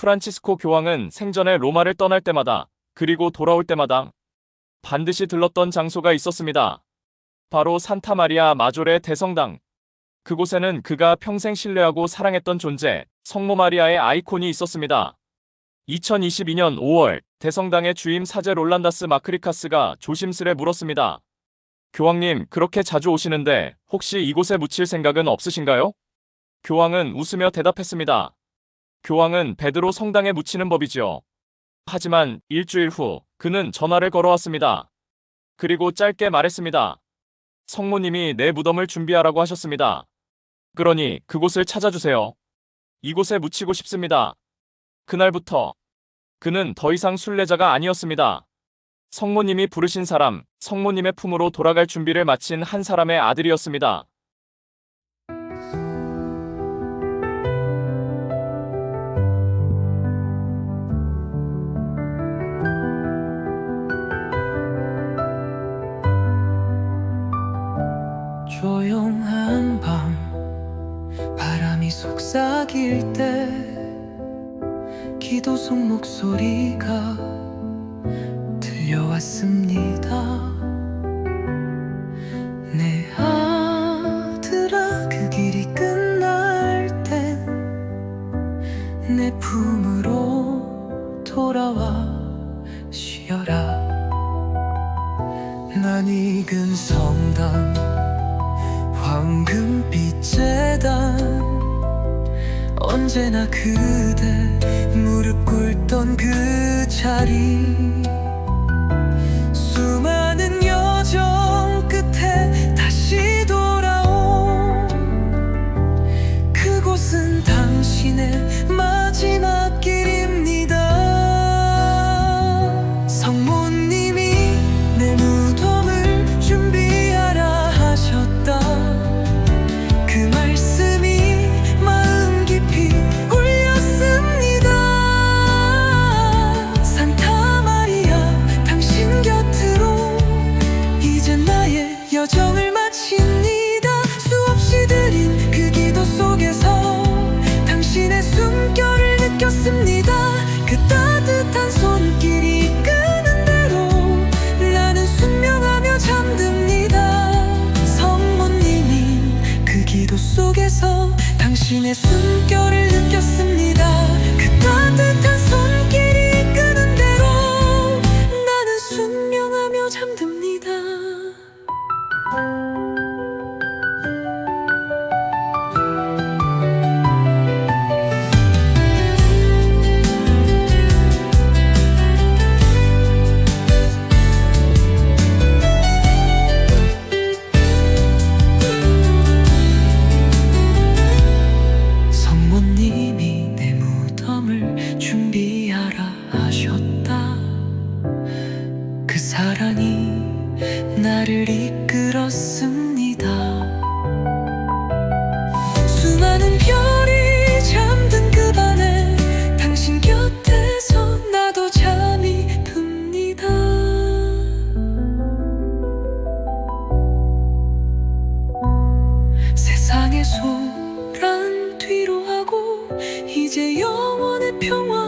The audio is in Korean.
프란치스코 교황은 생전에 로마를 떠날 때마다 그리고 돌아올 때마다 반드시 들렀던 장소가 있었습니다. 바로 산타 마리아 마조레 대성당. 그곳에는 그가 평생 신뢰하고 사랑했던 존재, 성모 마리아의 아이콘이 있었습니다. 2022년 5월 대성당의 주임 사제 롤란다스 마크리카스가 조심스레 물었습니다. 교황님, 그렇게 자주 오시는데 혹시 이곳에 묻힐 생각은 없으신가요? 교황은 웃으며 대답했습니다. 교황은 베드로 성당에 묻히는 법이지요. 하지만 일주일 후 그는 전화를 걸어왔습니다. 그리고 짧게 말했습니다. 성모님이 내 무덤을 준비하라고 하셨습니다. 그러니 그곳을 찾아주세요. 이곳에 묻히고 싶습니다. 그날부터 그는 더 이상 순례자가 아니었습니다. 성모님이 부르신 사람, 성모님의 품으로 돌아갈 준비를 마친 한 사람의 아들이었습니다. 조용한 밤 바람이 속삭일 때 기도 속 목소리가 들려왔습니다. 내 아들아 그 길이 끝날 땐 내 품으로 돌아와 쉬어라. 난 익은 성당 황금빛 재단 언제나 그대 무릎 꿇던 그 자리. 수많은 여정 끝에 다시 돌아온 그곳은 당신의 마지막 속에서 당신의 숨결을 느꼈습니다 나를 이끌었습니다. 수많은 별이 잠든 그 밤에 당신 곁에서 나도 잠이 듭니다. 세상의 소란 뒤로 하고 이제 영원의 평화